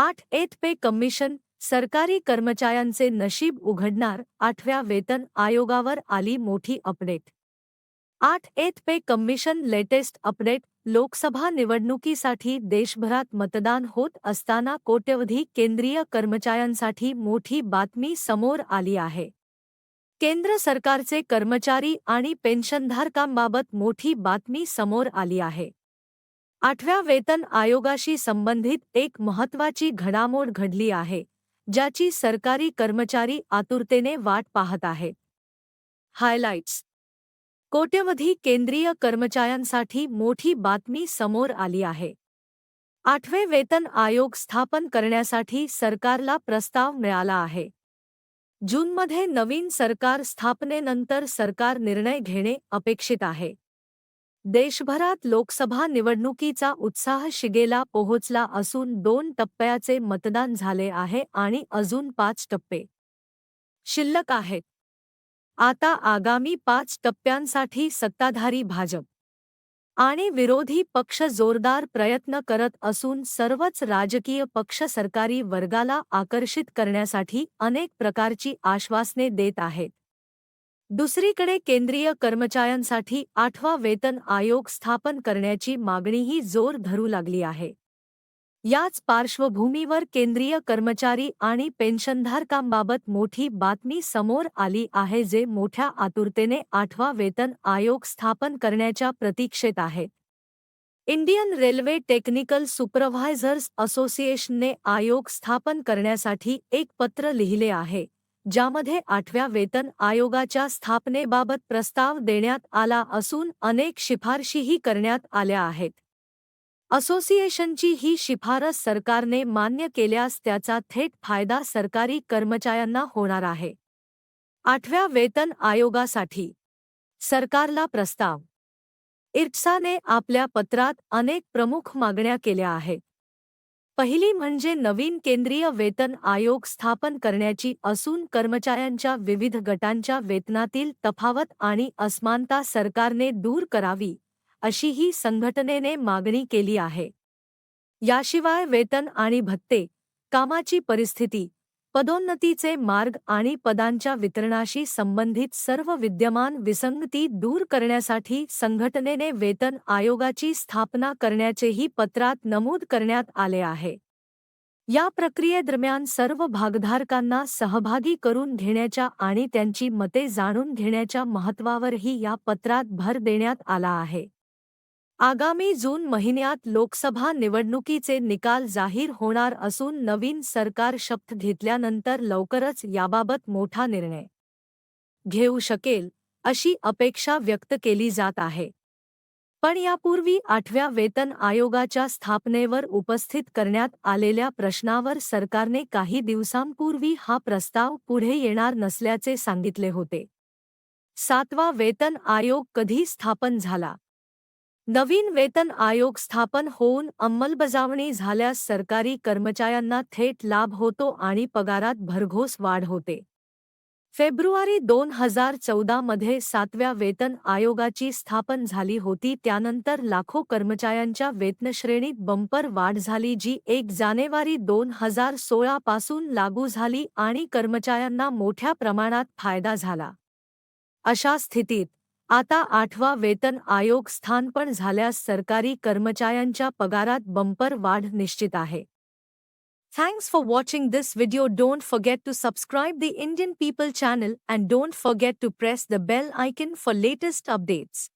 आठ eighth pay commission सरकारी कर्मचाऱ्यांचे नशीब उघडणार आठव्या वेतन आयोगावर आली मोठी अपडेट. आठ eighth pay commission latest update Lok Sabha निवडणुकीसाठी देशभरात मतदान होत असताना कोट्यवधी केंद्रीय कर्मचाऱ्यांसाठी मोठी बातमी समोर आली आहे. केंद्र सरकारचे कर्मचारी आणि पेन्शनधारकांबाबत मोठी बातमी समोर आली आहे. आठव्या वेतन आयोगाशी संबंधित एक महत्त्वाची घडामोड घडली आहे ज्याची सरकारी कर्मचारी आतुरतेने वाट पाहत आहेत हायलाइट्स. कोट्यवधी केंद्रीय कर्मचाऱ्यांसाठी मोठी बातमी समोर आली आहे. आठवे वेतन आयोग स्थापन करण्यासाठी सरकारला प्रस्ताव मिळाला आहे. जूनमध्ये नवीन सरकार स्थापनेनंतर सरकार निर्णय घेणे अपेक्षित आहे. देशभरात लोकसभा निवडणुकीचा उत्साह शिगेला पोहोचला असून दोन टप्प्याचे मतदान झाले आहे आणि अजून पाच टप्पे. शिल्लक आहेत आता आगामी पाच टप्प्यांसाठी सत्ताधारी भाजप आणि विरोधी पक्ष जोरदार प्रयत्न करत असून सर्वच राजकीय पक्ष सरकारी वर्गाला आकर्षित करण्यासाठी अनेक प्रकारची आश्वासने देत आहेत. दुसरीकडे केंद्रीय कर्मचाऱ्यांसाठी आठवा वेतन आयोग स्थापन करण्याची मागणीही जोर धरू लागली आहे. याच पार्श्वभूमीवर केंद्रीय कर्मचारी आणि पेन्शनधारकांबाबत मोठी बातमी समोर आली आहे जे मोठ्या आतुरतेने आठवा वेतन आयोग स्थापन करण्याच्या प्रतीक्षेत आहेत इंडियन रेल्वे टेक्निकल सुपरव्हायझर्स असोसिएशनने आयोग स्थापन करण्यासाठी एक पत्र लिहिले आहे. ज्यामध्ये आठव्या वेतन आयोगाच्या स्थापनेबाबत प्रस्ताव देण्यात आला असून अनेक शिफारशीही करण्यात आल्या आहेत. असोसिएशनची ही शिफारस सरकारने मान्य केल्यास त्याचा थेट फायदा सरकारी कर्मचाऱ्यांना होणार आहे. आठव्या वेतन आयोगासाठी सरकारला प्रस्ताव. इर्ट्साने आपल्या पत्रात अनेक प्रमुख मागण्या केल्या आहेत. पहिली म्हणजे नवीन केंद्रीय वेतन आयोग स्थापन करण्याची असून कर्मचाऱ्यांच्या विविध गटांच्या वेतनातील तफावत आणि असमानता सरकारने दूर करावी अशीही संघटनेने मागणी केली आहे. याशिवाय वेतन आणि भत्ते कामाची परिस्थिती पदोन्नतीचे मार्ग आणि पदांच्या वितरणाशी संबंधित सर्व विद्यमान विसंगती दूर करण्यासाठी संघटनेने वेतन आयोगाची स्थापना करण्याचेही पत्रात नमूद करण्यात आले आहे. या प्रक्रियेदरम्यान सर्व भागधारकांना सहभागी करून घेण्याच्या आणि त्यांची मते जाणून घेण्याच्या महत्त्वावरही या पत्रात भर देण्यात आला आहे. आगामी जून महिन्यात लोकसभा निवडणुकीचे निकाल जाहीर होणार असून नवीन सरकार शपथ घेतल्यानंतर लवकरच याबाबत मोठा निर्णय घेऊ शकेल अशी अपेक्षा व्यक्त केली जात आहे. पण यापूर्वी आठव्या वेतन आयोगाच्या स्थापनेवर उपस्थित करण्यात आलेल्या प्रश्नावर सरकारने काही दिवसांपूर्वी हा प्रस्ताव पुढे येणार नसल्याचे सांगितले होते. सातवा वेतन आयोग कधी स्थापन झाला? नवीन वेतन आयोग स्थापन होऊन अंमलबजावणी झाल्यास सरकारी कर्मचाऱ्यांना थेट लाभ होतो आणि पगारात भरघोस वाढ होते. फेब्रुवारी दोन हजार चौदामध्ये सातव्या वेतन आयोगाची स्थापन झाली होती. त्यानंतर लाखो कर्मचाऱ्यांच्या वेतनश्रेणीत बंपर वाढ झाली जी एक जानेवारी दोन हजार सोळा पासून लागू झाली आणि कर्मचाऱ्यांना मोठ्या प्रमाणात फायदा झाला. अशा स्थितीत आता आठवा वेतन आयोग स्थानपण झाल्यास सरकारी कर्मचाऱ्यांच्या पगारात बंपर वाढ निश्चित आहे thanks for watching this video don't forget to subscribe the Indian people channel and don't forget to press the bell icon for latest updates